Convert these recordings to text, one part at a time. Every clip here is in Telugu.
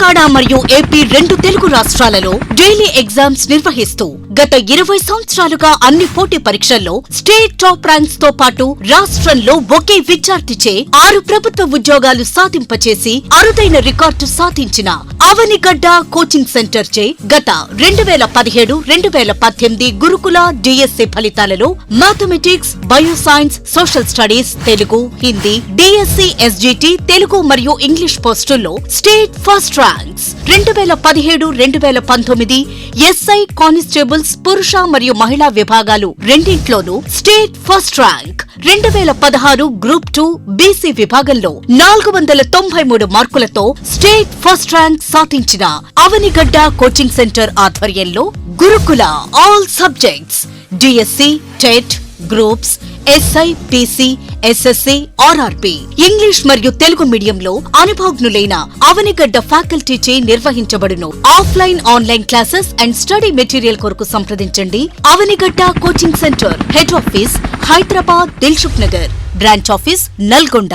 తెలంగాణ మరియు ఏపీ రెండు తెలుగు రాష్ట్రాలలో డైలీ ఎగ్జామ్స్ నిర్వహిస్తూ గత ఇరవై సంవత్సరాలుగా అన్ని పోటీ పరీక్షల్లో స్టేట్ టాప్ ర్యాంక్స్తో పాటు రాష్ట్రంలో ఒకే విద్యార్థిచే ఆరు ప్రభుత్వ ఉద్యోగాలు సాధింపచేసి అరుదైన రికార్డు సాధించిన అవనిగడ్డ కోచింగ్ సెంటర్ చే గత రెండు వేల పదిహేడు రెండు వేల పద్దెనిమిది గురుకుల డిఎస్సి ఫలితాలలో mathematics bioscience social studies Telugu Hindi DSC SGT Telugu మరియు ఇంగ్లీష్ పోస్టుల్లో స్టేట్ ఫస్ట్ ర్యాంక్స్ రెండు వేల పదిహేడు రెండు వేల పంతొమ్మిది ఎస్ఐ కానిస్టేబుల్స్ పురుష మరియు మహిళా విభాగాలు రెండింట్లోనూ స్టేట్ ఫస్ట్ ర్యాంక్. రెండు వేల పదహారు గ్రూప్ టూ బీసీ విభాగంలో నాలుగు వందల తొంభై మూడు మార్కులతో స్టేట్ ఫస్ట్ ర్యాంక్ సాధించిన అవనిగడ్డ కోచింగ్ సెంటర్ ఆధ్వర్యంలో గురుకుల all subjects DSC TET groups SI PC SSC RRP English మరియు తెలుగు మీడియంలో అనుభవజ్ఞులైన అవనిగడ్డ ఫ్యాకల్టీచే నిర్వహించబడును. Offline online classes and study material కొరకు సంప్రదించండి. Avanigadda coaching centre head office Hyderabad Dilsukh Nagar branch office Nalgonda.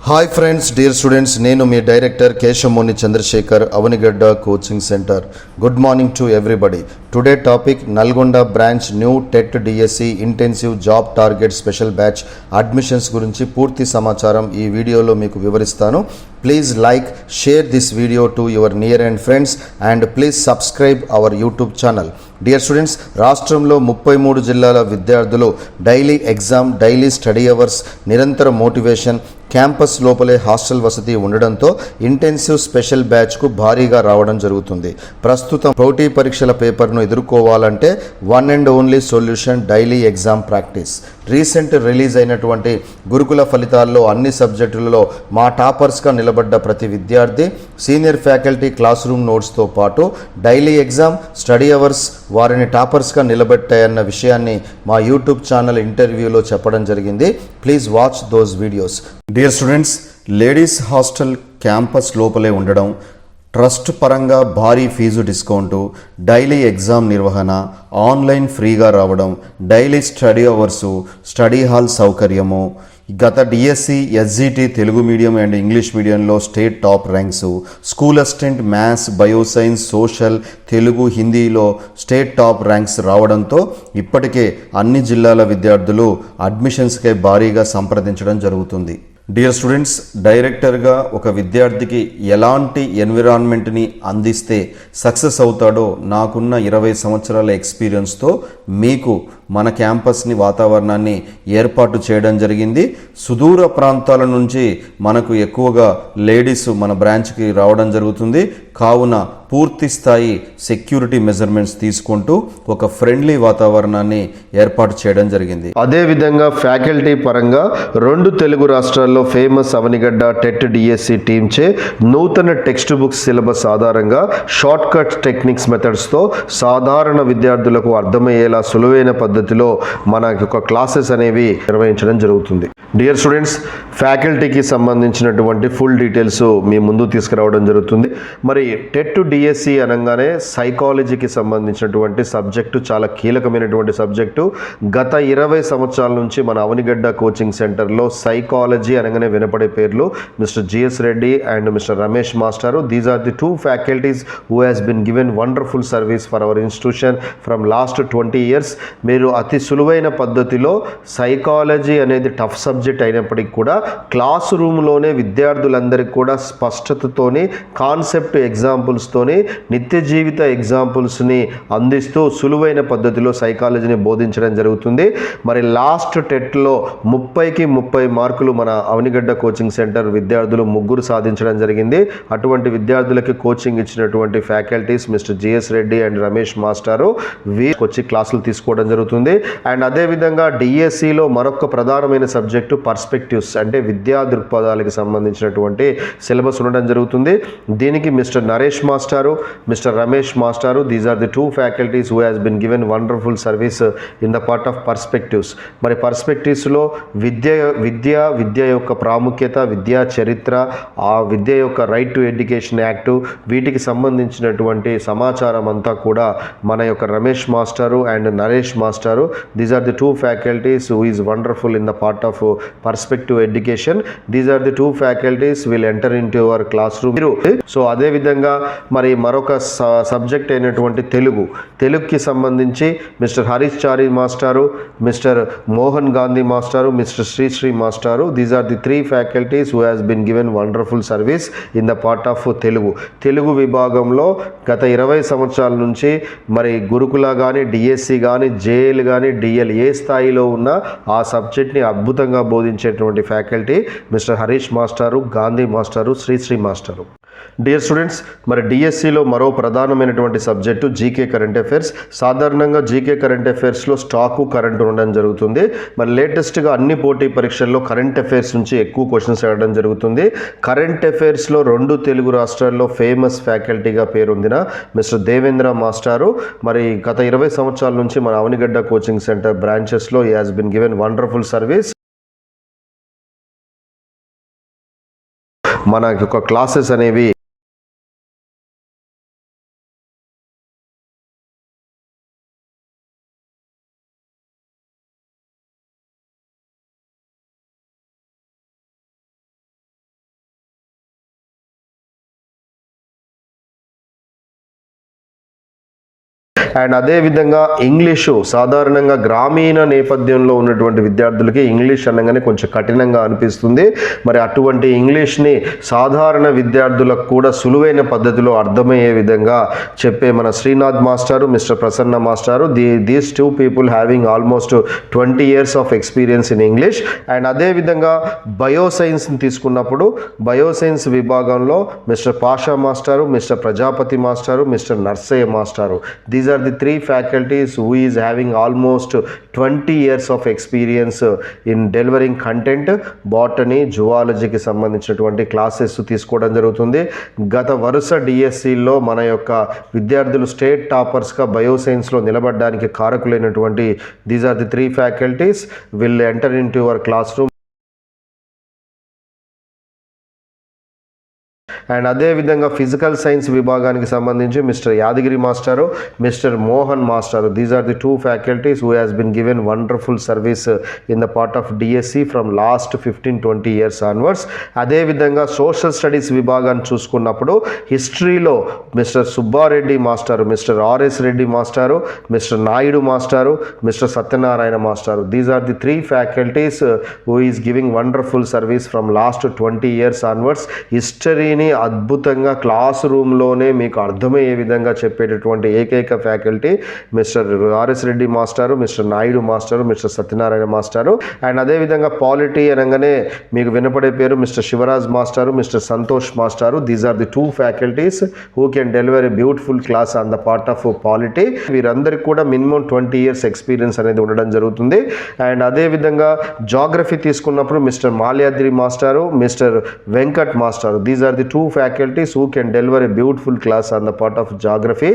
Hi friends dear students నేను మీ director Keshamoni Chandrashekar Avanigadda coaching centre good morning to everybody today topic Nalgonda branch new TET DSC intensive job target special batch admissions గురించి పూర్తి సమాచారం ఈ వీడియోలో మీకు వివరిస్తాను. Please like share this video to your near and friends and please subscribe our YouTube channel dear students రాష్ట్రంలో ముప్పై మూడు జిల్లాల విద్యార్థులు daily exam daily study hours నిరంతర మోటివేషన్ క్యాంపస్ లోపలే హాస్టల్ వసతి ఉండడంతో ఇంటెన్సివ్ స్పెషల్ బ్యాచ్కు భారీగా రావడం జరుగుతుంది. ప్రస్తుతం పోటీ పరీక్షల పేపర్ను ఎదుర్కోవాలంటే one and only solution daily exam practice. Recent release అయినటువంటి గురుకుల ఫలితాల్లో అన్ని సబ్జెక్టులలో మా టాపర్స్గా నిలబడ్డ ప్రతి విద్యార్థి సీనియర్ ఫ్యాకల్టీ క్లాస్ రూమ్ నోట్స్తో పాటు డైలీ ఎగ్జామ్ స్టడీ అవర్స్ వారిని టాపర్స్గా నిలబెట్టాయన్న విషయాన్ని మా యూట్యూబ్ ఛానల్ ఇంటర్వ్యూలో చెప్పడం జరిగింది. Please watch those videos. Dear students ladies hostel campus లోపలే ఉండడం ట్రస్ట్ పరంగా భారీ ఫీజు డిస్కౌంటు డైలీ ఎగ్జామ్ నిర్వహణ ఆన్లైన్ ఫ్రీగా రావడం daily study hours study hall సౌకర్యము. గత DSC SGT Telugu medium and English మీడియంలో state top ranks school assistant maths bioscience social Telugu హిందీలో స్టేట్ టాప్ ర్యాంక్స్ రావడంతో ఇప్పటికే అన్ని జిల్లాల విద్యార్థులు అడ్మిషన్స్కే భారీగా సంప్రదించడం జరుగుతుంది. డియర్ స్టూడెంట్స్ డైరెక్టర్గా ఒక విద్యార్థికి ఎలాంటి ఎన్విరాన్మెంట్ని అందిస్తే సక్సెస్ అవుతాడో నాకున్న ఇరవై సంవత్సరాల ఎక్స్పీరియన్స్తో మీకు మన క్యాంపస్ని వాతావరణాన్ని ఏర్పాటు చేయడం జరిగింది. సుదూర ప్రాంతాల నుంచి మనకు ఎక్కువగా లేడీస్ మన బ్రాంచ్కి రావడం జరుగుతుంది. కావున పూర్తి స్థాయి సెక్యూరిటీ మెజర్మెంట్స్ తీసుకుంటూ ఒక ఫ్రెండ్లీ వాతావరణాన్ని ఏర్పాటు చేయడం జరిగింది. అదేవిధంగా ఫ్యాకల్టీ పరంగా రెండు తెలుగు రాష్ట్రాల్లో ఫేమస్ అవనిగడ్డ టెట్ డిఎస్సి టీంచే నూతన టెక్స్ట్ బుక్స్ సిలబస్ ఆధారంగా షార్ట్ కట్ టెక్నిక్స్ మెథడ్స్తో సాధారణ విద్యార్థులకు అర్థమయ్యేలా సులువైన పద్ధతిలో మన యొక్క క్లాసెస్ అనేవి నిర్వహించడం జరుగుతుంది. డియర్ స్టూడెంట్స్ ఫ్యాకల్టీకి సంబంధించినటువంటి ఫుల్ డీటెయిల్స్ మీ ముందు తీసుకురావడం జరుగుతుంది. మరి టెట్ డిఎస్సి అనగానే సైకాలజీకి సంబంధించినటువంటి సబ్జెక్టు చాలా కీలకమైనటువంటి సబ్జెక్టు గత ఇరవై సంవత్సరాల నుంచి మన అవనిగడ్డ కోచింగ్ సెంటర్లో సైకాలజీ అనగానే వినపడే పేర్లు mister GS Reddy and mister Ramesh మాస్టారు. These are the two faculties who has been given wonderful service for our institution from last twenty years మీరు అతి సులువైన పద్ధతిలో సైకాలజీ అనేది టఫ్ సబ్జెక్ట్ అయినప్పటికీ కూడా క్లాస్ రూమ్లోనే విద్యార్థులందరికీ కూడా స్పష్టతతోని కాన్సెప్ట్ ఎగ్జాంపుల్స్తోని నిత్య జీవిత ఎగ్జాంపుల్స్ని అందిస్తూ సులువైన పద్ధతిలో సైకాలజీని బోధించడం జరుగుతుంది. మరి లాస్ట్ టెట్లో ముప్పైకి ముప్పై మార్కులు మన అవనిగడ్డ కోచింగ్ సెంటర్ విద్యార్థులు ముగ్గురు సాధించడం జరిగింది. అటువంటి విద్యార్థులకి కోచింగ్ ఇచ్చినటువంటి faculties mister GS Reddy and Ramesh మాస్టారు వీరికి వచ్చి క్లాసులు తీసుకోవడం జరుగుతుంది. అండ్ అదేవిధంగా డిఎస్సిలో మరొక ప్రధానమైన సబ్జెక్ట్ టు పర్స్పెక్టివ్స్ అంటే విద్యా దృక్పథాలకు సంబంధించినటువంటి సిలబస్ ఉండడం జరుగుతుంది. దీనికి మిస్టర్ నరేష్ మాస్టారు మిస్టర్ రమేష్ మాస్టారు these are the two faculties who has been given wonderful service in the part of perspectives మరి పర్స్పెక్టివ్స్లో విద్య విద్య విద్య యొక్క ప్రాముఖ్యత విద్యా చరిత్ర ఆ విద్య యొక్క రైట్ టు ఎడ్యుకేషన్ యాక్టు వీటికి సంబంధించినటువంటి సమాచారం అంతా కూడా మన యొక్క రమేష్ మాస్టారు అండ్ నరేష్ మాస్టారు. These are the two faculties who is wonderful in the part of perspective education these are the two faculties will enter in to our class room మీరు సో అదే విధంగా మరి మరొక సబ్జెక్ట్ అయినటువంటి తెలుగు. తెలుగుకి సంబంధించి మిస్టర్ హరీష్ చారి మాస్టారు మిస్టర్ మోహన్ గాంధీ మాస్టారు మిస్టర్ శ్రీశ్రీ మాస్టారు. These are the three faculties who has been given wonderful service in the part of Telugu. Telugu విభాగంలో గత ఇరవై సంవత్సరాల నుంచి మరి గురుకుల కానీ డిఎస్సి కానీ జేఎల్ కానీ డిఎల్ ఏ స్థాయిలో ఉన్న ఆ సబ్జెక్ట్ని అద్భుతంగా బోధించేటువంటి ఫ్యాకల్టీ మిస్టర్ హరీష్ మాస్టారు గాంధీ మాస్టారు శ్రీశ్రీ మాస్టారు. డియర్ స్టూడెంట్స్ మరి డిఎస్సిలో మరో ప్రధానమైనటువంటి సబ్జెక్టు జీకే కరెంట్ అఫైర్స్ సాధారణంగా జీకే కరెంట్ అఫైర్స్లో స్టాకు కరెంట్ ఉండడం జరుగుతుంది. మరి లేటెస్ట్గా అన్ని పోటీ పరీక్షల్లో కరెంట్ అఫైర్స్ నుంచి ఎక్కువ క్వశ్చన్స్ అడగడం జరుగుతుంది. కరెంట్ అఫైర్స్లో రెండు తెలుగు రాష్ట్రాల్లో ఫేమస్ ఫ్యాకల్టీగా పేరొందిన మిస్టర్ దేవేంద్ర మాస్టారు. మరి గత ఇరవై సంవత్సరాల నుంచి మన అవనిగడ్డ కోచింగ్ సెంటర్ బ్రాంచెస్లో ఈ has been given wonderful service మన యొక్క క్లాసెస్ అనేవి అండ్ అదేవిధంగా ఇంగ్లీషు సాధారణంగా గ్రామీణ నేపథ్యంలో ఉన్నటువంటి విద్యార్థులకి ఇంగ్లీష్ అనగానే కొంచెం కఠినంగా అనిపిస్తుంది. మరి అటువంటి ఇంగ్లీష్ని సాధారణ విద్యార్థులకు కూడా సులువైన పద్ధతిలో అర్థమయ్యే విధంగా చెప్పే మన శ్రీనాథ్ మాస్టారు మిస్టర్ ప్రసన్న మాస్టారు. The these two people having almost twenty years of experience in English and అదేవిధంగా బయోసైన్స్ని తీసుకున్నప్పుడు బయోసైన్స్ విభాగంలో మిస్టర్ పాషా మాస్టారు మిస్టర్ ప్రజాపతి మాస్టారు మిస్టర్ నర్సయ్య మాస్టారు. These are the three faculties who is having almost twenty years of experience in delivering content botany జువాలజీకి సంబంధించినటువంటి క్లాసెస్ తీసుకోవడం జరుగుతుంది. గత వరుస డిఎస్సిలో మన యొక్క విద్యార్థులు స్టేట్ టాపర్స్గా బయోసైన్స్లో నిలబడడానికి కారకులైనటువంటి these are the three faculties will enter in to your class room and అదేవిధంగా ఫిజికల్ సైన్స్ విభాగానికి సంబంధించి మిస్టర్ యాదగిరి మాస్టారు మిస్టర్ మోహన్ మాస్టారు. These are the two faculties who has been given wonderful service in the part of DSC from last fifteen twenty years onwards అదేవిధంగా సోషల్ స్టడీస్ విభాగాన్ని చూసుకున్నప్పుడు హిస్టరీలో మిస్టర్ సుబ్బారెడ్డి మాస్టారు మిస్టర్ ఆర్ఎస్ రెడ్డి మాస్టారు మిస్టర్ నాయుడు మాస్టారు మిస్టర్ సత్యనారాయణ మాస్టారు. These are the three faculties who is giving wonderful service from last twenty years onwards హిస్టరీని అద్భుతంగా క్లాస్ రూమ్లోనే మీకు అర్థమయ్యే విధంగా చెప్పేటటువంటి ఏకైక ఫ్యాకల్టీ మిస్టర్ ఆర్ఎస్ రెడ్డి మాస్టారు మిస్టర్ నాయుడు మాస్టారు మిస్టర్ సత్యనారాయణ మాస్టారు. అండ్ అదేవిధంగా పాలిటీ అనగానే మీకు వినపడే పేరు మిస్టర్ శివరాజ్ మాస్టారు మిస్టర్ సంతోష్ మాస్టారు. These are the two faculties who can deliver a beautiful class on the part of polity వీరందరికీ కూడా మినిమం ట్వంటీ ఇయర్స్ ఎక్స్పీరియన్స్ అనేది ఉండడం జరుగుతుంది. అండ్ అదేవిధంగా జాగ్రఫీ తీసుకున్నప్పుడు మిస్టర్ మాల్యాద్రి మాస్టారు మిస్టర్ వెంకట్ మాస్టారు. These are the two faculties who can deliver a beautiful class on the part of geography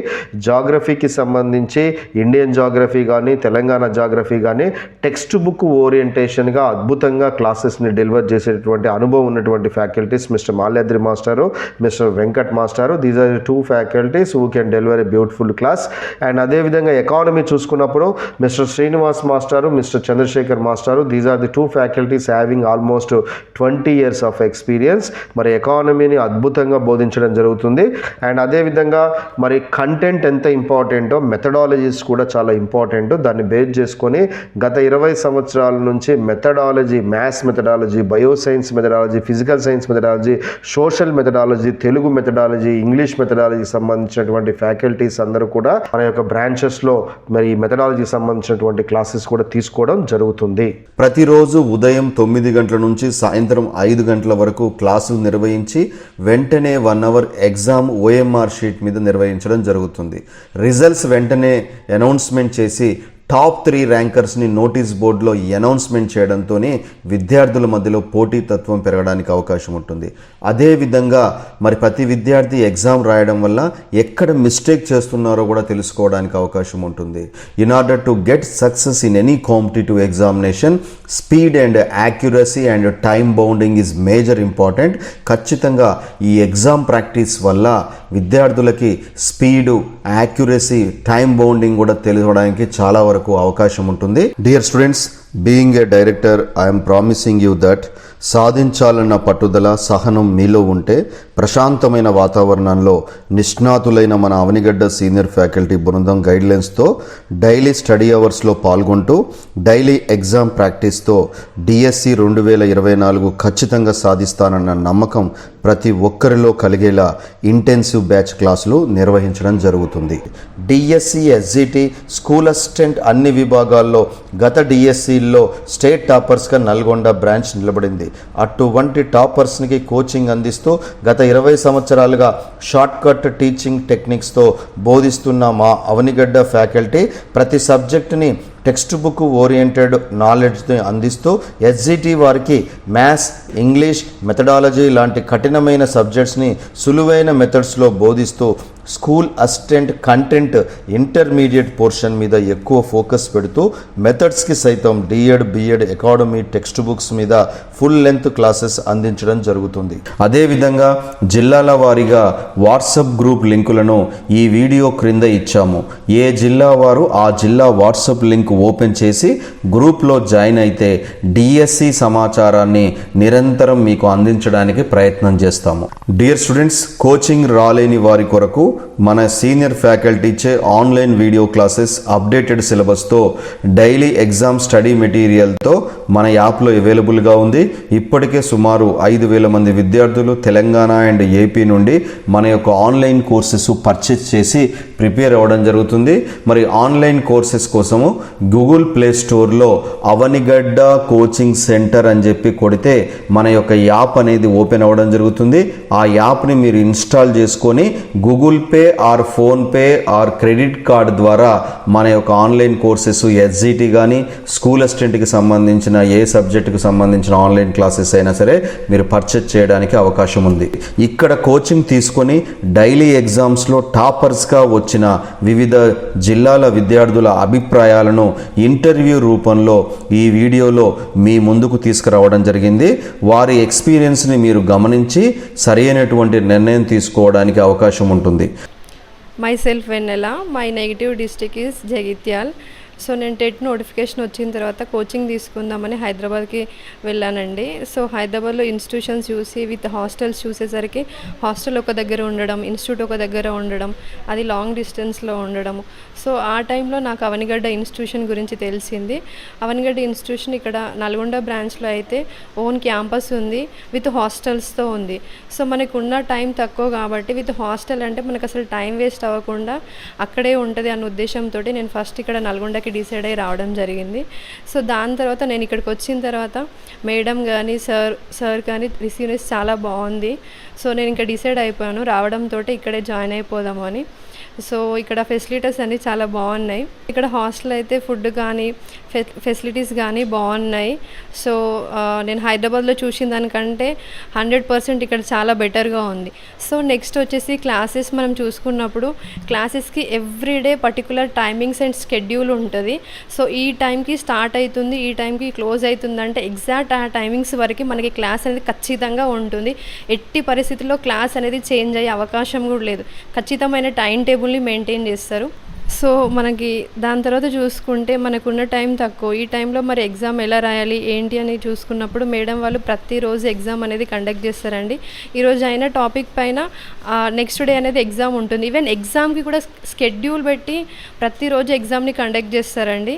జాగ్రఫీకి సంబంధించి ఇండియన్ జాగ్రఫీ కానీ తెలంగాణ జాగ్రఫీ కానీ టెక్స్ట్ బుక్ ఓరియంటేషన్గా అద్భుతంగా క్లాసెస్ని డెలివర్ చేసేటటువంటి అనుభవం ఉన్నటువంటి ఫ్యాకల్టీస్ మిస్టర్ మాల్యాద్రి మాస్టారు మిస్టర్ వెంకట్ మాస్టారు these are two faculties who can deliver a beautiful class and అదేవిధంగా ఎకానమీ చూసుకున్నప్పుడు మిస్టర్ శ్రీనివాస్ మాస్టారు మిస్టర్ చంద్రశేఖర్ మాస్టారు these are the two faculties having almost twenty years of experience మరి ఎకానమీని అద్భుతంగా బోధించడం జరుగుతుంది. అండ్ అదేవిధంగా మరి కంటెంట్ ఎంత ఇంపార్టెంటో మెథడాలజీస్ కూడా చాలా ఇంపార్టెంట్. దాన్ని బేస్ చేసుకొని గత ఇరవై సంవత్సరాల నుంచి methodology maths methodology bioscience methodology physical science methodology social methodology Telugu methodology English మెథడాలజీకి సంబంధించినటువంటి ఫ్యాకల్టీస్ అందరూ కూడా మన యొక్క బ్రాంచెస్లో మరి మెథడాలజీకి సంబంధించినటువంటి క్లాసెస్ కూడా తీసుకోవడం జరుగుతుంది. ప్రతిరోజు ఉదయం తొమ్మిది గంటల నుంచి సాయంత్రం ఐదు గంటల వరకు క్లాసులు నిర్వహించి వెంటనే one hour exam OMR sheet మీద నిర్వహించడం జరుగుతుంది. రిజల్ట్స్ వెంటనే అనౌన్స్మెంట్ చేసి టాప్ త్రీ ర్యాంకర్స్ని నోటీస్ బోర్డులో అనౌన్స్మెంట్ చేయడంతోనే విద్యార్థుల మధ్యలో పోటీతత్వం పెరగడానికి అవకాశం ఉంటుంది. అదేవిధంగా మరి ప్రతి విద్యార్థి ఎగ్జామ్ రాయడం వల్ల ఎక్కడ మిస్టేక్ చేస్తున్నారో కూడా తెలుసుకోవడానికి అవకాశం ఉంటుంది. In order to get success in any competitive examination speed and accuracy and time bounding is major important ఖచ్చితంగా ఈ ఎగ్జామ్ ప్రాక్టీస్ వల్ల విద్యార్థులకి స్పీడు యాక్యురసీ టైం బౌండింగ్ కూడా తెలియడానికి చాలా వరకు అవకాశం ఉంటుంది. Dear students being a director I'm promising you that సాధించాలన్న పట్టుదల సహనం మీలో ఉంటే ప్రశాంతమైన వాతావరణంలో నిష్ణాతులైన మన అవనిగడ్డ సీనియర్ ఫ్యాకల్టీ బృందం గైడ్లైన్స్తో డైలీ స్టడీ అవర్స్లో పాల్గొంటూ డైలీ ఎగ్జామ్ ప్రాక్టీస్తో డిఎస్సి రెండు వేల ఇరవై నాలుగు ఖచ్చితంగా సాధిస్తానన్న నమ్మకం ప్రతి ఒక్కరిలో కలిగేలా ఇంటెన్సివ్ బ్యాచ్ క్లాసులు నిర్వహించడం జరుగుతుంది. డిఎస్సి ఎస్జిటి స్కూల్ అసిస్టెంట్ అన్ని విభాగాల్లో గత డిఎస్సిల్లో స్టేట్ టాపర్స్గా నల్గొండ బ్రాంచ్ నిలబడింది. అటువంటి టాపర్స్కి కోచింగ్ అందిస్తూ గత ఇరవై సంవత్సరాలుగా షార్ట్కట్ టీచింగ్ టెక్నిక్స్తో బోధిస్తున్న మా అవనిగడ్డ ఫ్యాకల్టీ ప్రతి సబ్జెక్టుని టెక్స్ట్ బుక్ ఓరియంటెడ్ నాలెడ్జ్ని అందిస్తూ ఎస్జిటి వారికి మ్యాథ్స్ ఇంగ్లీష్ మెథడాలజీ లాంటి కఠినమైన సబ్జెక్ట్స్ని సులువైన మెథడ్స్లో బోధిస్తూ school assistant content intermediate portion మీద ఎక్కువ ఫోకస్ పెడుతూ మెథడ్స్కి సైతం DEd BEd academy text books మీద ఫుల్ లెంత్ క్లాసెస్ అందించడం జరుగుతుంది. అదేవిధంగా జిల్లాల వారీగా వాట్సాప్ గ్రూప్ లింకులను ఈ వీడియో క్రింద ఇచ్చాము. ఏ జిల్లా వారు ఆ జిల్లా వాట్సప్ లింక్ ఓపెన్ చేసి గ్రూప్లో జాయిన్ అయితే డిఎస్సి సమాచారాన్ని నిరంతరం మీకు అందించడానికి ప్రయత్నం చేస్తాము. డియర్ స్టూడెంట్స్ కోచింగ్ రాలేని వారి కొరకు మన సీనియర్ ఫ్యాకల్టీచే ఆన్లైన్ వీడియో క్లాసెస్ అప్డేటెడ్ సిలబస్తో డైలీ ఎగ్జామ్ స్టడీ మెటీరియల్తో మన యాప్లో అవైలబుల్గా ఉంది. ఇప్పటికే సుమారు ఐదు వేల మంది విద్యార్థులు తెలంగాణ అండ్ ఏపీ నుండి మన యొక్క ఆన్లైన్ కోర్సెస్ పర్చేస్ చేసి ప్రిపేర్ అవ్వడం జరుగుతుంది. మరి ఆన్లైన్ కోర్సెస్ కోసము గూగుల్ ప్లే స్టోర్లో అవనిగడ్డ కోచింగ్ సెంటర్ అని చెప్పి కొడితే మన యొక్క యాప్ అనేది ఓపెన్ అవ్వడం జరుగుతుంది. ఆ యాప్ని మీరు ఇన్స్టాల్ చేసుకొని Google Pay or PhonePe or credit card ద్వారా మన యొక్క ఆన్లైన్ కోర్సెస్ ఎస్జిటి కానీ స్కూల్ అసిస్టెంట్కి సంబంధించిన ఏ సబ్జెక్టుకి సంబంధించిన ఆన్లైన్ క్లాసెస్ అయినా సరే మీరు పర్చేజ్ చేయడానికి అవకాశం ఉంది. ఇక్కడ కోచింగ్ తీసుకొని డైలీ ఎగ్జామ్స్లో టాపర్స్గా వచ్చిన వివిధ జిల్లాల విద్యార్థుల అభిప్రాయాలను ఇంటర్వ్యూ రూపంలో ఈ వీడియోలో మీ ముందుకు తీసుకురావడం జరిగింది. వారి ఎక్స్పీరియన్స్ని మీరు గమనించి సరైనటువంటి నిర్ణయం తీసుకోవడానికి అవకాశం ఉంటుంది. Myself Vennela my negative district is Jagtial. So నేను టెట్ నోటిఫికేషన్ వచ్చిన తర్వాత కోచింగ్ తీసుకుందామని హైదరాబాద్కి వెళ్ళానండి. సో హైదరాబాద్లో ఇన్స్టిట్యూషన్స్ చూసి విత్ హాస్టల్స్ చూసేసరికి హాస్టల్ ఒక దగ్గర ఉండడం ఇన్స్టిట్యూట్ ఒక దగ్గర ఉండడం అది లాంగ్ డిస్టెన్స్లో ఉండడం. సో ఆ టైంలో నాకు అవనిగడ్డ ఇన్స్టిట్యూషన్ గురించి తెలిసింది. అవనిగడ్డ ఇన్స్టిట్యూషన్ ఇక్కడ నల్గొండ బ్రాంచ్లో అయితే ఓన్ క్యాంపస్ ఉంది విత్ హాస్టల్స్తో ఉంది. సో మనకు ఉన్న టైం తక్కువ కాబట్టి విత్ హాస్టల్ అంటే మనకు అసలు టైం వేస్ట్ అవ్వకుండా అక్కడే ఉంటుంది అన్న ఉద్దేశంతో నేను ఫస్ట్ ఇక్కడ నల్గొండ నల్గొండకి డిసైడ్ అయ్యి రావడం జరిగింది. సో దాని తర్వాత నేను ఇక్కడికి వచ్చిన తర్వాత మేడం కానీ సార్ సార్ కానీ రిసీవ్నెస్ చాలా బాగుంది. సో నేను ఇంకా డిసైడ్ అయిపోయాను. రావడంతో ఇక్కడే జాయిన్ అయిపోదాము అని. సో ఇక్కడ ఫెసిలిటీస్ అన్నీ చాలా బాగున్నాయి. ఇక్కడ హాస్టల్ అయితే ఫుడ్ కానీ ఫెసిలిటీస్ కానీ బాగున్నాయి. సో నేను హైదరాబాద్లో చూసిన దానికంటే హండ్రెడ్ పర్సెంట్ ఇక్కడ చాలా బెటర్గా ఉంది. సో నెక్స్ట్ వచ్చేసి క్లాసెస్ మనం చూసుకున్నప్పుడు క్లాసెస్కి everyday particular timings and schedule ఉంటుంది. సో ఈ టైంకి స్టార్ట్ అవుతుంది ఈ టైంకి క్లోజ్ అవుతుంది అంటే ఎగ్జాక్ట్ ఆ టైమింగ్స్ వరకు మనకి క్లాస్ అనేది ఖచ్చితంగా ఉంటుంది. ఎట్టి పరిస్థితుల్లో క్లాస్ అనేది చేంజ్ అయ్యే అవకాశం కూడా లేదు. ఖచ్చితమైన టైం టేబుల్ టేబుల్ని మెయింటైన్ చేస్తారు. సో మనకి దాని తర్వాత చూసుకుంటే మనకున్న టైం తక్కువ. ఈ టైంలో మరి ఎగ్జామ్ ఎలా రాయాలి ఏంటి అని చూసుకున్నప్పుడు మేడం వాళ్ళు ప్రతిరోజు ఎగ్జామ్ అనేది కండక్ట్ చేస్తారండి. ఈరోజు అయిన టాపిక్ పైన నెక్స్ట్ డే అనేది ఎగ్జామ్ ఉంటుంది. ఈవెన్ ఎగ్జామ్కి కూడా స్కెడ్యూల్ పెట్టి ప్రతిరోజు ఎగ్జామ్ని కండక్ట్ చేస్తారండి.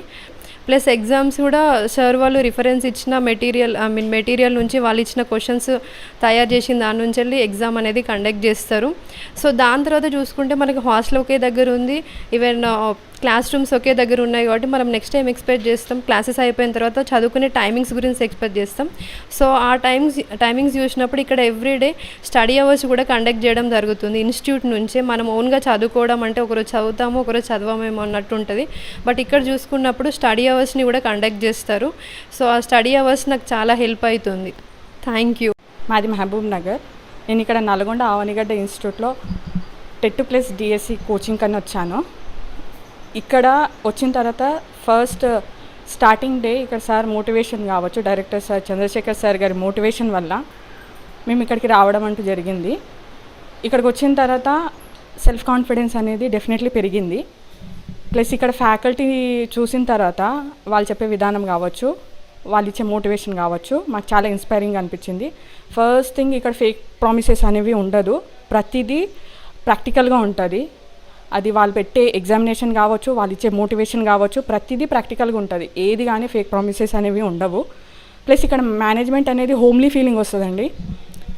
ప్లస్ ఎగ్జామ్స్ కూడా సార్ వాళ్ళు రిఫరెన్స్ ఇచ్చిన మెటీరియల్ ఐ మీన్ మెటీరియల్ నుంచి వాళ్ళు ఇచ్చిన క్వశ్చన్స్ తయారు చేసిన దాని నుంచి వెళ్ళి ఎగ్జామ్ అనేది కండక్ట్ చేస్తారు. సో దాని తర్వాత చూసుకుంటే మనకి హాస్టల్ ఒకే దగ్గర ఉంది. ఈవెన్ క్లాస్ రూమ్స్ ఒకే దగ్గర ఉన్నాయి కాబట్టి మనం నెక్స్ట్ టైం ఎక్స్పెక్ట్ చేస్తాం. క్లాసెస్ అయిపోయిన తర్వాత చదువుకునే టైమింగ్స్ గురించి ఎక్స్పెక్ట్ చేస్తాం. సో ఆ టైమ్స్ టైమింగ్స్ చూసినప్పుడు ఇక్కడ ఎవ్రీడే స్టడీ అవర్స్ కూడా కండక్ట్ చేయడం జరుగుతుంది. ఇన్స్టిట్యూట్ నుంచే మనం ఓన్గా చదువుకోవడం అంటే ఒకరోజు చదువుతాము ఒకరోజు చదవమేమో అన్నట్టు ఉంటుంది. బట్ ఇక్కడ చూసుకున్నప్పుడు స్టడీ అవర్స్ని కూడా కండక్ట్ చేస్తారు. సో ఆ స్టడీ అవర్స్ నాకు చాలా హెల్ప్ అవుతుంది థ్యాంక్ యూ మాది మహబూబ్ నగర్. నేను ఇక్కడ నల్గొండ ఆవనిగడ్డ ఇన్స్టిట్యూట్లో టెట్ ప్లస్ డిఎస్సి కోచింగ్ కన్నా వచ్చాను. ఇక్కడ వచ్చిన తర్వాత ఫస్ట్ స్టార్టింగ్ డే ఇక్కడ సార్ మోటివేషన్ కావచ్చు. డైరెక్టర్ సార్ చంద్రశేఖర్ సార్ గారి మోటివేషన్ వల్ల మేము ఇక్కడికి రావడం అంటూ జరిగింది. ఇక్కడికి వచ్చిన తర్వాత సెల్ఫ్ కాన్ఫిడెన్స్ అనేది డెఫినెట్లీ పెరిగింది. ప్లస్ ఇక్కడ ఫ్యాకల్టీ చూసిన తర్వాత వాళ్ళు చెప్పే విధానం కావచ్చు వాళ్ళు ఇచ్చే మోటివేషన్ కావచ్చు మాకు చాలా ఇన్స్పైరింగ్ అనిపించింది. ఫస్ట్ థింగ్ ఇక్కడ ఫేక్ ప్రామిసెస్ అనేవి ఉండదు. ప్రతిదీ ప్రాక్టికల్గా ఉంటుంది. అది వాళ్ళు పెట్టే ఎగ్జామినేషన్ కావచ్చు వాళ్ళు ఇచ్చే మోటివేషన్ కావచ్చు ప్రతిదీ ప్రాక్టికల్గా ఉంటుంది. ఏది కానీ ఫేక్ ప్రామిసెస్ అనేవి ఉండవు. ప్లస్ ఇక్కడ మేనేజ్మెంట్ అనేది హోమ్లీ ఫీలింగ్ వస్తుందండి.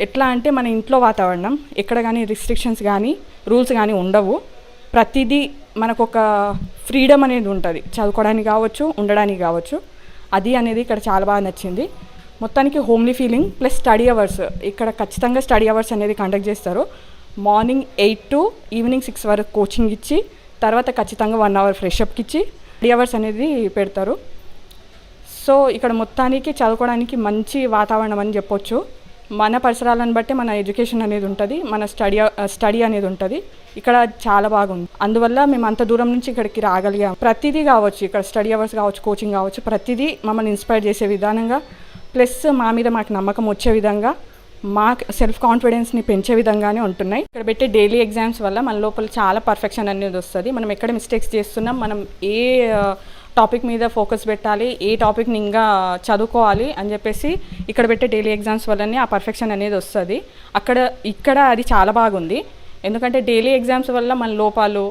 ఎట్లా అంటే మన ఇంట్లో వాతావరణం ఎక్కడ కానీ రిస్ట్రిక్షన్స్ కానీ రూల్స్ కానీ ఉండవు. ప్రతిదీ మనకు ఒక ఫ్రీడమ్ అనేది ఉంటుంది. చదువుకోవడానికి కావచ్చు ఉండడానికి కావచ్చు. అది అనేది ఇక్కడ చాలా బాగా నచ్చింది. మొత్తానికి homely feeling plus study hours ఇక్కడ ఖచ్చితంగా స్టడీ అవర్స్ అనేది కండక్ట్ చేస్తారు. Morning eight to evening six వరకు కోచింగ్ ఇచ్చి తర్వాత ఖచ్చితంగా వన్ అవర్ ఫ్రెషప్కి ఇచ్చి త్రీ అవర్స్ అనేది పెడతారు. సో ఇక్కడ మొత్తానికి చదువుకోవడానికి మంచి వాతావరణం అని చెప్పొచ్చు. మన పరిసరాలను బట్టి మన ఎడ్యుకేషన్ అనేది ఉంటుంది మన స్టడీ స్టడీ అనేది ఉంటుంది. ఇక్కడ చాలా బాగుంది. అందువల్ల మేము అంత దూరం నుంచి ఇక్కడికి రాగలిగాం. ప్రతిదీ కావచ్చు ఇక్కడ స్టడీ అవర్స్ కావచ్చు కోచింగ్ కావచ్చు ప్రతిదీ మమ్మల్ని ఇన్స్పైర్ చేసే విధానంగా ప్లస్ మా మీద మాకు నమ్మకం వచ్చే విధంగా మా సెల్ఫ్ కాన్ఫిడెన్స్ని పెంచే విధంగానే ఉంటున్నాయి. ఇక్కడ పెట్టే డైలీ ఎగ్జామ్స్ వల్ల మన లోపల చాలా పర్ఫెక్షన్ అనేది వస్తుంది. మనం ఎక్కడ మిస్టేక్స్ చేస్తున్నాం మనం ఏ టాపిక్ మీద ఫోకస్ పెట్టాలి ఏ టాపిక్ని ఇంకా చదువుకోవాలి అని చెప్పేసి ఇక్కడ పెట్టే డైలీ ఎగ్జామ్స్ వల్లనే ఆ పర్ఫెక్షన్ అనేది వస్తుంది. అక్కడ ఇక్కడ అది చాలా బాగుంది. ఎందుకంటే డైలీ ఎగ్జామ్స్ వల్ల మన లోపాలు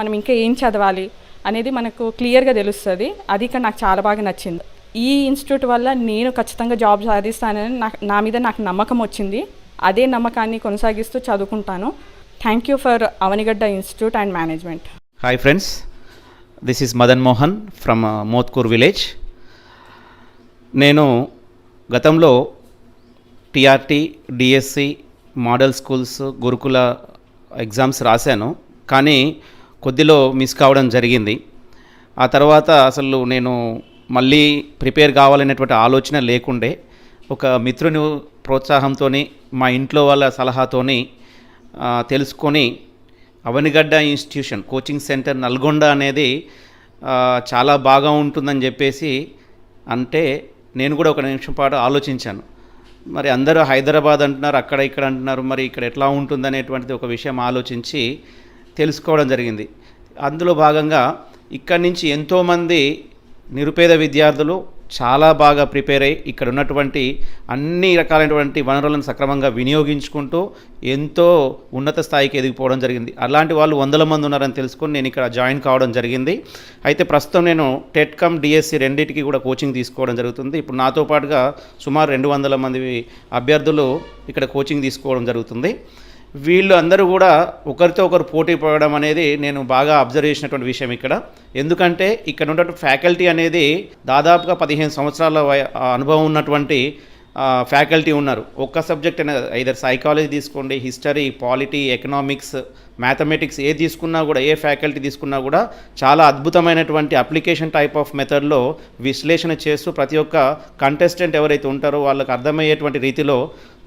మనం ఇంకా ఏం చదవాలి అనేది మనకు క్లియర్గా తెలుస్తుంది. అది ఇక్కడ నాకు చాలా బాగా నచ్చింది. ఈ ఇన్స్టిట్యూట్ వల్ల నేను ఖచ్చితంగా జాబ్ సాధిస్తానని నాకు నా మీద నాకు నమ్మకం వచ్చింది. అదే నమ్మకాన్ని కొనసాగిస్తూ చదువుకుంటాను. Thank you for Avanigadda institute and management. Hi friends this is Madan Mohan from Motkur village నేను గతంలో TRT DSC model schools Gurukula exams రాశాను. కానీ కొద్దిలో మిస్ కావడం జరిగింది. ఆ తర్వాత అసలు నేను మళ్ళీ ప్రిపేర్ కావాలనేటువంటి ఆలోచన లేకుండే ఒక మిత్రుని ప్రోత్సాహంతో మా ఇంట్లో వాళ్ళ సలహాతోని తెలుసుకొని Avanigadda institution coaching centre Nalgonda అనేది చాలా బాగా ఉంటుందని చెప్పేసి అంటే నేను కూడా ఒక నిమిషం పాటు ఆలోచించాను. మరి అందరూ హైదరాబాద్ అంటున్నారు అక్కడ ఇక్కడ అంటున్నారు మరి ఇక్కడ ఎట్లా ఉంటుందనేటువంటిది ఒక విషయం ఆలోచించి తెలుసుకోవడం జరిగింది. అందులో భాగంగా ఇక్కడి నుంచి ఎంతోమంది నిరుపేద విద్యార్థులు చాలా బాగా ప్రిపేర్ అయ్యి ఇక్కడ ఉన్నటువంటి అన్ని రకాలైనటువంటి వనరులను సక్రమంగా వినియోగించుకుంటూ ఎంతో ఉన్నత స్థాయికి ఎదిగిపోవడం జరిగింది. అలాంటి వాళ్ళు వందల మంది ఉన్నారని తెలుసుకుని నేను ఇక్కడ జాయిన్ కావడం జరిగింది. అయితే ప్రస్తుతం నేను టెట్కమ్ డిఎస్సి రెండింటికి కూడా కోచింగ్ తీసుకోవడం జరుగుతుంది. ఇప్పుడు నాతో పాటుగా సుమారు రెండు వందల మంది అభ్యర్థులు ఇక్కడ కోచింగ్ తీసుకోవడం జరుగుతుంది. వీళ్ళు అందరూ కూడా ఒకరితో ఒకరు పోటీ పడడం అనేది నేను బాగా అబ్జర్వ్ చేసినటువంటి విషయం ఇక్కడ. ఎందుకంటే ఇక్కడ ఉన్నటువంటి ఫ్యాకల్టీ అనేది దాదాపుగా పదిహేను సంవత్సరాల అనుభవం ఉన్నటువంటి ఫ్యాకల్టీ ఉన్నారు. ఒక్క సబ్జెక్ట్ అనేది ఐదర్ సైకాలజీ తీసుకోండి హిస్టరీ పాలిటీ ఎకనామిక్స్ మ్యాథమెటిక్స్ ఏ తీసుకున్నా కూడా ఏ ఫ్యాకల్టీ తీసుకున్నా కూడా చాలా అద్భుతమైనటువంటి అప్లికేషన్ టైప్ ఆఫ్ మెథడ్లో విశ్లేషణ చేస్తూ ప్రతి ఒక్క కంటెస్టెంట్ ఎవరైతే ఉంటారో వాళ్ళకి అర్థమయ్యేటువంటి రీతిలో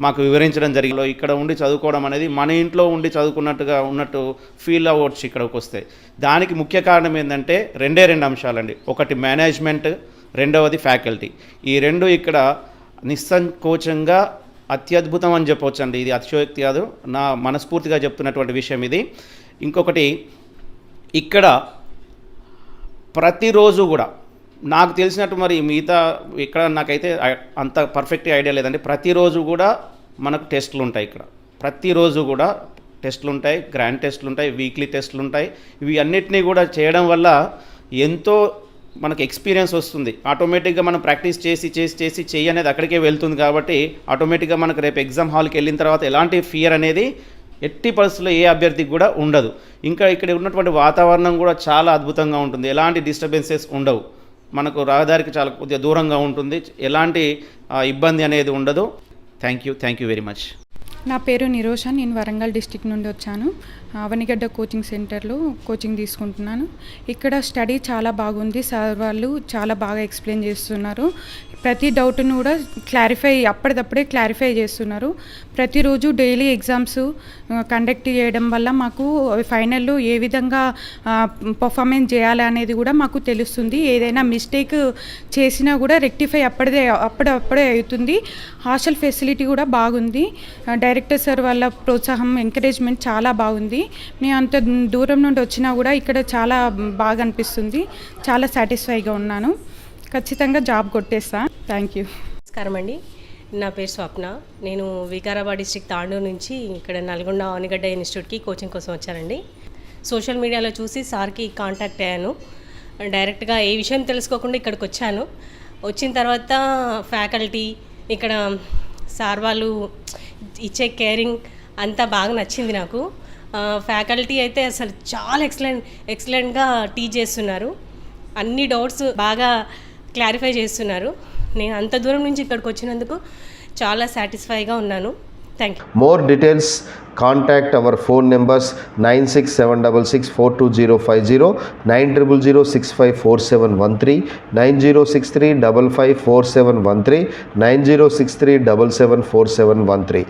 మాకు వివరించడం జరిగింది. ఇక్కడ ఉండి చదువుకోవడం అనేది మన ఇంట్లో ఉండి చదువుకున్నట్టుగా ఉన్నట్టు ఫీల్ అవ్వచ్చు ఇక్కడికి వస్తే దానికి ముఖ్య కారణం ఏంటంటే రెండే రెండు అంశాలండి. ఒకటి మేనేజ్మెంట్ రెండవది ఫ్యాకల్టీ ఈ రెండు ఇక్కడ నిస్సంకోచంగా అత్యద్భుతం అని చెప్పవచ్చు అండి ఇది అతిశయోక్తి కాదు. నా మనస్ఫూర్తిగా చెప్తున్నటువంటి విషయం ఇది. ఇంకొకటి ఇక్కడ ప్రతిరోజు కూడా నాకు తెలిసినట్టు మరి మిగతా ఇక్కడ నాకైతే అంత పర్ఫెక్ట్ ఐడియా లేదండి. ప్రతిరోజు కూడా మనకు టెస్టులు ఉంటాయి ఇక్కడ. ప్రతిరోజు కూడా టెస్టులు ఉంటాయి గ్రాండ్ టెస్టులు ఉంటాయి వీక్లీ టెస్టులు ఉంటాయి. ఇవి అన్నిటినీ కూడా చేయడం వల్ల ఎంతో మనకు ఎక్స్పీరియన్స్ వస్తుంది. ఆటోమేటిక్గా మనం ప్రాక్టీస్ చేసి చేసి చేసి చెయ్యి అనేది అక్కడికే వెళ్తుంది కాబట్టి ఆటోమేటిక్గా మనకు రేపు ఎగ్జామ్ హాల్కి వెళ్ళిన తర్వాత ఎలాంటి ఫియర్ అనేది ఎట్టి పరిస్థితుల్లో ఏ అభ్యర్థికి కూడా ఉండదు. ఇంకా ఇక్కడ ఉన్నటువంటి వాతావరణం కూడా చాలా అద్భుతంగా ఉంటుంది. ఎలాంటి డిస్టర్బెన్సెస్ ఉండవు. మనకు రహదారికి చాలా కొద్దిగా దూరంగా ఉంటుంది. ఎలాంటి ఇబ్బంది అనేది ఉండదు. Thank you thank you very much నా పేరు నిరోష నేను వరంగల్ డిస్టిక్ నుండి వచ్చాను. అవనిగడ్డ కోచింగ్ సెంటర్లో కోచింగ్ తీసుకుంటున్నాను. ఇక్కడ స్టడీ చాలా బాగుంది. సార్ వాళ్ళు చాలా బాగా ఎక్స్ప్లెయిన్ చేస్తున్నారు. ప్రతి డౌట్ను కూడా క్లారిఫై అప్పటిదప్పుడే క్లారిఫై చేస్తున్నారు. ప్రతిరోజు డైలీ ఎగ్జామ్స్ కండక్ట్ చేయడం వల్ల మాకు ఫైనల్లో ఏ విధంగా పర్ఫార్మెన్స్ చేయాలి అనేది కూడా మాకు తెలుస్తుంది. ఏదైనా మిస్టేక్ చేసినా కూడా రెక్టిఫై అప్పటిదే అప్పుడప్పుడే అవుతుంది. హాస్టల్ ఫెసిలిటీ కూడా బాగుంది. డైరెక్టర్ సార్ వాళ్ళ ప్రోత్సాహం ఎంకరేజ్మెంట్ చాలా బాగుంది. మేము అంత దూరం నుండి వచ్చినా కూడా ఇక్కడ చాలా బాగా అనిపిస్తుంది. చాలా సాటిస్ఫైగా ఉన్నాను. ఖచ్చితంగా జాబ్ కొట్టేస్తా. థ్యాంక్ యూ నమస్కారం అండి. నా పేరు స్వప్న. నేను వికారాబాద్ డిస్ట్రిక్ట్ తాండూరు నుంచి ఇక్కడ నల్గొండ ఆనిగడ్డ ఇన్స్టిట్యూట్కి కోచింగ్ కోసం వచ్చానండి. సోషల్ మీడియాలో చూసి సార్కి కాంటాక్ట్ అయ్యాను. డైరెక్ట్గా ఏ విషయం తెలుసుకోకుండా ఇక్కడికి వచ్చాను. వచ్చిన తర్వాత ఫ్యాకల్టీ ఇక్కడ సార్ వాళ్ళు ఇచ్చే కేరింగ్ అంతా బాగా నచ్చింది నాకు. ఫ్యాకల్టీ అయితే అసలు చాలా ఎక్సలెంట్ ఎక్సలెంట్గా టీచ్ చేస్తున్నారు. అన్ని డౌట్స్ బాగా క్లారిఫై చేస్తున్నారు. నేను అంత దూరం నుంచి ఇక్కడికి వచ్చినందుకు చాలా సాటిస్ఫైగా ఉన్నాను. Thank you more details contact our phone numbers nine six seven double six four two zero five zero nine triple zero six five four seven one three nine zero six three double five four seven one three nine zero six three double seven four seven one three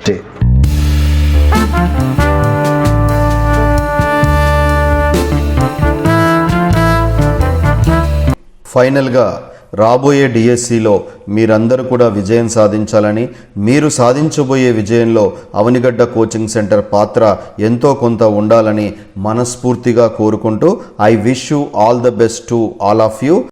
ఫైనల్గా రాబోయే డిఎస్సిలో మీరందరూ కూడా విజయం సాధించాలని మీరు సాధించబోయే విజయంలో అవనిగడ్డ కోచింగ్ సెంటర్ పాత్ర ఎంతో కొంత ఉండాలని మనస్ఫూర్తిగా కోరుకుంటూ I wish you all the best to all of you.